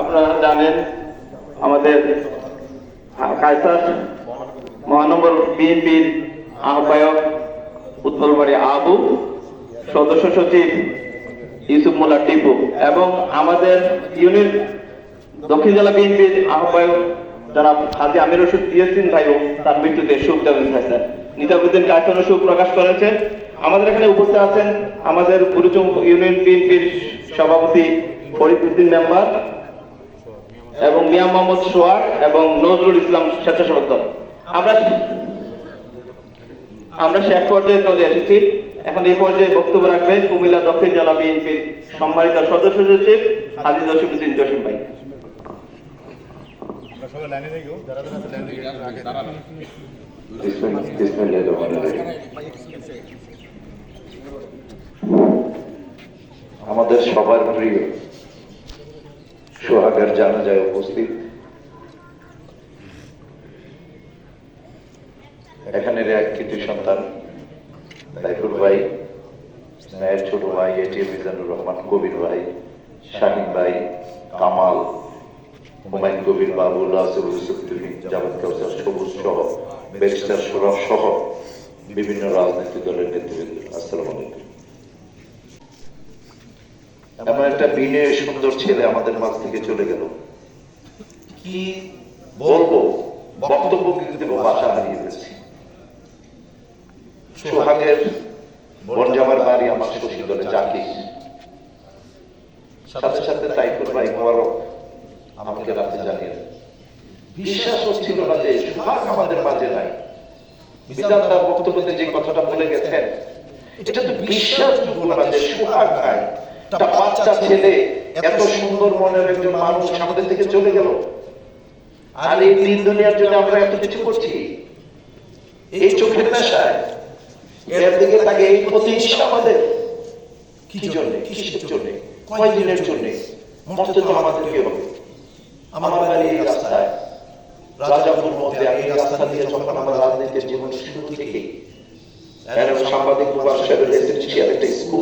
আপনারা জানেন, আমাদের কায়সার মহানগর বিএনপির আহ্বায়ক উৎপলবাড়ি আবু, সদস্য সচিব ইউসুফ মোল্লা টিপু এবং আমাদের ইউনিয়ন দক্ষিণ জেলা বিএনপির আহ্বায়ক জনাব হাজি আমির রশিদ দিয়েছেন ভাইও তার মৃত্যুতে শোক জানান স্যার নিজামুদ্দিন কায়সানও শোক প্রকাশ করেছে। আমাদের এখানে উপস্থিত আছেন আমাদের বুরুচুম ইউনিয়ন বিএনপির সভাপতি ফরিদুদ্দিন মেম্বার এবং মিয়া মোহাম্মদ সোয়ার এবং নজরুল ইসলাম স্বেচ্ছাসেবক দল আমরা আমরা শেষ পর্যায়ে চলে এসেছি। এখন এই পর্যায়ে বক্তব্য রাখবেন কুমিল্লা দক্ষিণ জেলা বিএনপির সম্মানিত সদস্য সচিব হাজি জসিমুদ্দিন জসিম ভাই। আমরা সবাই লাইনে নেই গো যারা যারা লাইনে নেই আগে আমাদের সবার প্রিয় সোহাগের জানাজায় উপস্থিত। এখানের এক কৃতি সন্তান সাইফুল ভাই, স্নেহের ছোট ভাই এটি মিজানুর রহমান, কবির ভাই, শাহিন ভাই, কামাল, হুমায়ুন কবির, বাবুল, রাসুল ইউসুফুদ্দিন জাভেদ কাউসার, সবুজ সহ, ব্যারিস্টার সৌরভ সহ বিভিন্ন রাজনৈতিক দলের নেতৃবৃন্দ। আসসালামু আলাইকুম। এমন একটা বিনয় সুন্দর ছেলে আমাদের মাঝ থেকে চলে গেল। কি বলব বক্তব্য কিন্তু দেবো ভাষা হারিয়ে ফেলছি। সোহাগের বনজামার বাড়ি আমার শশী দলে চাকরি সাথে সাথে সাইফুল ভাই মোবারক আমাকে রাতে জানিয়ে বিশ্বাস হচ্ছিল না যে সোহাগ আমাদের মাঝে নাই। বিধান তার বক্তব্যতে যে কথাটা বলে গেছেন এটা তো বিশ্বাসযোগ্য না যে সোহাগ নাই। একটা বাচ্চা ছেলে এত সুন্দর মনের একজন মানুষ আমাদের থেকে চলে গেল। আর এই দিন দুনিয়ার জন্য আমরা এত কিছু করছি। এই চোখের নেশায় এর দিকে তাকে এই প্রতিষ্ঠা আমাদের। কি জন্য? কিসের জন্য? কয় দিনের জন্য? মরতে তো আমাদের কি হবে। আমার বাড়ি এই রাস্তায়। রাজাপুর মধ্যে এই রাস্তা দিয়ে যখন আমার রাজনীতির জীবন শুরু এরকম সাংবাদিক প্রবাস সাহেবের স্কুল।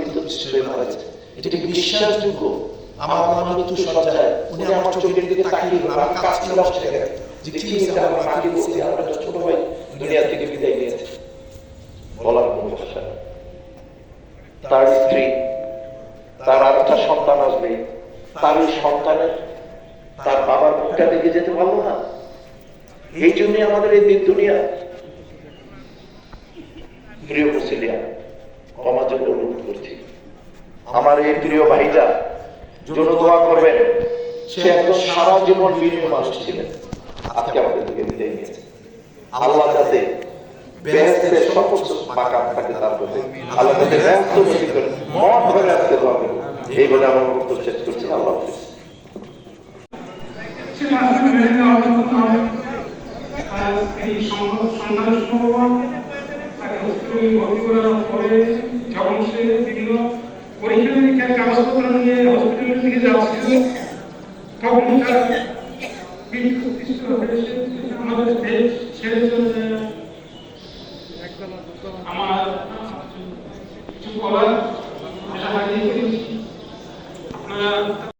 বিদ্যুৎ এটা বিশ্বাসযোগ্য। আমার উনি আমার চোখের দিকে তাকিয়ে গেলেন আমি কাজ সেখানে যে কি হয়েছে, আমার আমার ছোট ভাই দুনিয়া থেকে বিদায় নিয়েছে। বলার কোনো ভাষা তার স্ত্রী, তার আরেকটা সন্তান আসবে তার ওই সন্তানের, তার বাবার মুখটা দেখে যেতে পারল না। এই জন্যই আমাদের এই দিন দুনিয়া। প্রিয় মুসলিয়া ক্ষমার জন্য অনুরোধ করছি। আমার এই প্রিয় ভাইটা জন্য দোয়া করবেন, সে একজন সারা জীবন বিনিয়োগ মানুষ ছিলেন আজকে আমাদের থেকে বিদায় নিয়েছে। আল্লাহ যাতে বেহেস্তের মাকাম থাকে তার এই বলে আমার বক্তব্য শেষ করছি। আল্লাহ ভর্তি যখন সে বিভিন্ন পরীক্ষা নিরীক্ষার কাগজপত্র নিয়ে হসপিটালের দিকে যাচ্ছিল তখন তার আমার কিছু বলার আপনারা